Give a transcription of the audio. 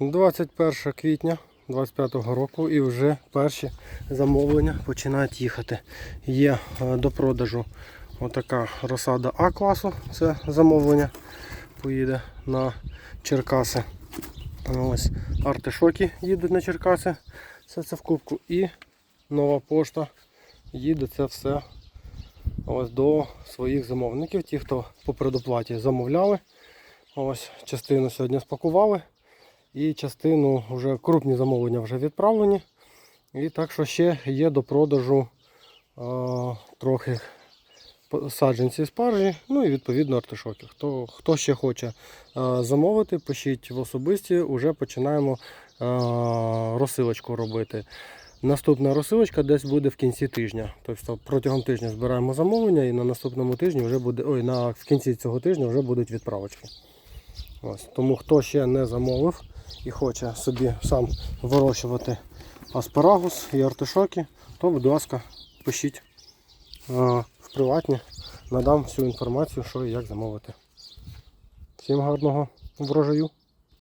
21 квітня 25 року і вже перші замовлення починають їхати. Є е, до продажу отака розсада А класу, це замовлення. Поїде на Черкаси. Ось артишоки їдуть на Черкаси. Все це в кубку. І нова пошта їде це все ось до своїх замовників. Ті, хто по предоплаті замовляли. Ось частину сьогодні спакували. І частину вже крупні замовлення вже відправлені. І так що ще є до продажу е, трохи саджанці спаржі, ну і відповідно артишоки. Хто, хто ще хоче е, замовити, пишіть в особисті, вже починаємо е, розсилочку робити. Наступна розсилочка десь буде в кінці тижня. Тобто протягом тижня збираємо замовлення і на наступному тижні вже буде. Ой, на, в кінці цього тижня вже будуть відправочки. Ось. Тому хто ще не замовив і хоче собі сам вирощувати аспарагус і артишоки, то, будь ласка, пишіть е, в приватні, надам всю інформацію, що і як замовити. Всім гарного врожаю!